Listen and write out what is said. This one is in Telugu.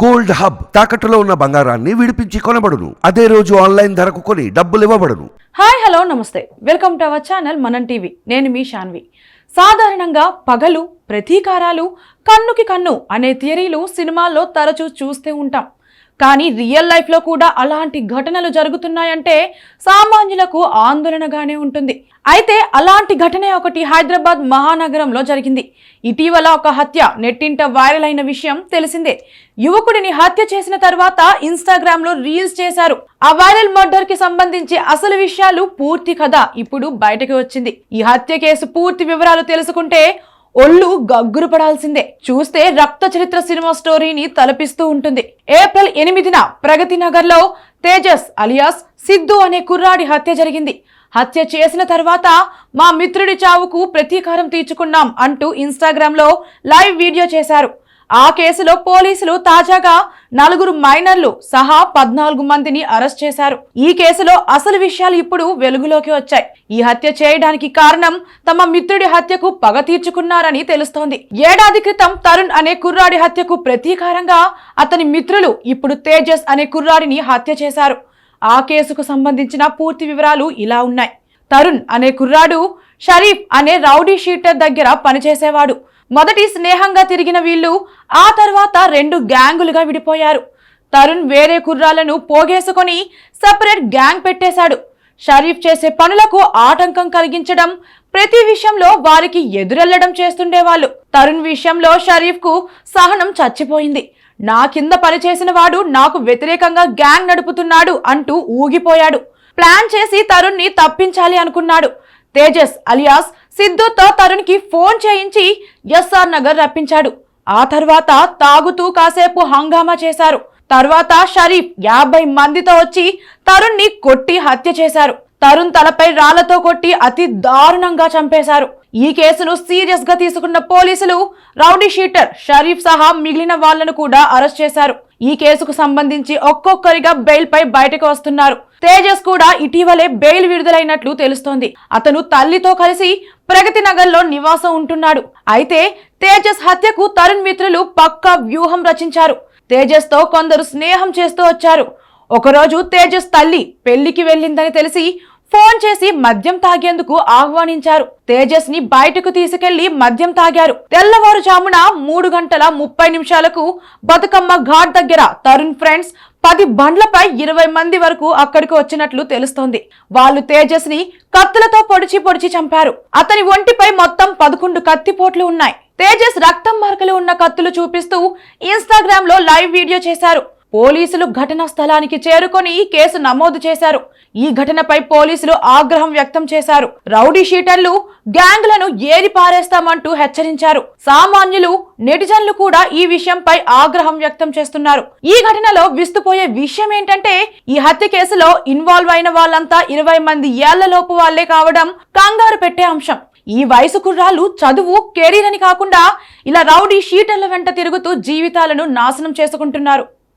గోల్డ్ హబ్ తాకట్టులో ఉన్న బంగారాన్ని విడిపించి కొనబడును. అదే రోజు ఆన్లైన్ ధరకు కొని డబ్బులు ఇవ్వబడును. హాయ్ హలో నమస్తే. Welcome to our channel Manam TV. నేను మీ శాన్వి సాధారణంగా పగలు ప్రతీకారాలు కన్నుకి కన్ను అనే థియరీలు సినిమాల్లో తరచూ చూస్తూ ఉంటాం. కానీ రియల్ లైఫ్లో కూడా అలాంటి ఘటనలు జరుగుతున్నాయంటే సామాన్యులకు ఆందోళనగానే ఉంటుంది. అయితే అలాంటి ఘటనే ఒకటి హైదరాబాద్ మహానగరంలో జరిగింది. ఇటీవల ఒక హత్య నెట్టింట వైరల్ అయిన విషయం తెలిసిందే. యువకుడిని హత్య చేసిన తర్వాత ఇన్స్టాగ్రామ్లో రీల్స్ చేశారు. ఆ వైరల్ మర్డర్కి సంబంధించి అసలు విషయాలు పూర్తి కథ ఇప్పుడు బయటకు వచ్చింది. ఈ హత్య కేసు పూర్తి వివరాలు తెలుసుకుంటే ఒళ్ళు గగ్గురు పడాల్సిందే చూస్తే రక్త చరిత్ర సినిమా స్టోరీని తలపిస్తూ ఉంటుంది. ఏప్రిల్ ఎనిమిదిన ప్రగతి నగర్లో తేజస్ అలియాస్ సిద్ధు అనే కుర్రాడి హత్య జరిగింది. హత్య చేసిన తర్వాత మా మిత్రుడి చావుకు ప్రతీకారం తీర్చుకున్నాం అంటూ ఇన్స్టాగ్రామ్లో లైవ్ వీడియో చేశారు. ఆ కేసులో పోలీసులు తాజాగా నలుగురు మైనర్లు సహా పద్నాలుగు మందిని అరెస్ట్ చేశారు. ఈ కేసులో అసలు విషయాలు ఇప్పుడు వెలుగులోకి వచ్చాయి. ఈ హత్య చేయడానికి కారణం తమ మిత్రుడి హత్యకు పగ తీర్చుకున్నారని తెలుస్తోంది. ఏడాది క్రితం తరుణ్ అనే కుర్రాడి హత్యకు ప్రతీకారంగా అతని మిత్రులు ఇప్పుడు తేజస్ అనే కుర్రాడిని హత్య చేశారు. ఆ కేసుకు సంబంధించిన పూర్తి వివరాలు ఇలా ఉన్నాయి. తరుణ్ అనే కుర్రాడు షరీఫ్ అనే రౌడీ షీటర్ దగ్గర పనిచేసేవాడు. మొదటి స్నేహంగా తిరిగిన వీళ్ళు ఆ తర్వాత రెండు గ్యాంగులుగా విడిపోయారు. తరుణ్ వేరే కుర్రాలను పోగేసుకొని సపరేట్ గ్యాంగ్ పెట్టేశాడు. షరీఫ్ చేసే పనులకు ఆటంకం కలిగించడం ప్రతి విషయంలో వారికి ఎదురెళ్ళడం చేస్తుండేవాళ్ళు. తరుణ్ విషయంలో షరీఫ్కు సహనం చచ్చిపోయింది. నా కింద పనిచేసిన వాడు నాకు వ్యతిరేకంగా గ్యాంగ్ నడుపుతున్నాడు అంటూ ఊగిపోయాడు. ప్లాన్ చేసి తరుణ్ని తప్పించాలి అనుకున్నాడు. తేజస్ అలియాస్ సిద్ధుతో తరుణ్కి ఫోన్ చేయించి ఎస్ఆర్ నగర్ రప్పించాడు. ఆ తర్వాత తాగుతూ కాసేపు హంగామా చేశారు. తర్వాత షరీఫ్ యాభై మందితో వచ్చి తరుణ్ని కొట్టి హత్య చేశారు. తరుణ్ తలపై రాళ్ళతో కొట్టి అతి దారుణంగా చంపేశారు. ఈ కేసును సీరియస్గా తీసుకున్న పోలీసులు రౌడీ షీటర్ షరీఫ్ సహా మిగిలిన వాళ్ళను కూడా అరెస్ట్ చేశారు. ఈ కేసుకు సంబంధించి ఒక్కొక్కరిగా బెయిల్ పై బయటకు వస్తున్నారు. తేజస్ కూడా ఇటీవలే బెయిల్ విడుదలైనట్లు తెలుస్తోంది. అతను తల్లితో కలిసి ప్రగతి నగర్లో నివాసం ఉంటున్నాడు. అయితే తేజస్ హత్యకు తరుణ్ మిత్రులు పక్కా వ్యూహం రచించారు. తేజస్తో కొందరు స్నేహం చేస్తూ వచ్చారు. ఒకరోజు తేజస్ తల్లి పెళ్ళికి వెళ్ళిందని తెలిసి ఫోన్ చేసి మద్యం తాగేందుకు ఆహ్వానించారు. తేజస్ని బయటకు తీసుకెళ్ళి మద్యం తాగారు. తెల్లవారుజామున మూడు గంటల ముప్పై నిమిషాలకు బతుకమ్మ ఘాట్ దగ్గర తరుణ్ ఫ్రెండ్స్ పది బండ్లపై ఇరవై మంది వరకు అక్కడికి వచ్చినట్లు తెలుస్తోంది. వాళ్ళు తేజస్ని కత్తులతో పొడిచి పొడిచి చంపారు. అతని ఒంటిపై మొత్తం పదకొండు కత్తిపోట్లు ఉన్నాయి. తేజస్ రక్తం మరకలు ఉన్న కత్తులు చూపిస్తూ ఇన్స్టాగ్రామ్లో లైవ్ వీడియో చేశారు. పోలీసులు ఘటనా స్థలానికి చేరుకొని కేసు నమోదు చేశారు. ఈ ఘటనపై పోలీసులు ఆగ్రహం వ్యక్తం చేశారు. రౌడీ షీటర్లు గ్యాంగ్లను ఏరి పారేస్తామంటూ హెచ్చరించారు. సామాన్యులు నెటిజన్లు కూడా ఈ విషయంపై ఆగ్రహం వ్యక్తం చేస్తున్నారు. ఈ ఘటనలో విస్తుపోయే విషయం ఏంటంటే ఈ హత్య కేసులో ఇన్వాల్వ్ అయిన వాళ్ళంతా ఇరవై మంది ఏళ్ళలోపు వాళ్ళే కావడం కంగారు పెట్టే అంశం. ఈ వయసు కుర్రాళ్ళు చదువు కెరీర్ అని కాకుండా ఇలా రౌడీ షీటర్ల వెంట తిరుగుతూ జీవితాలను నాశనం చేసుకుంటున్నారు.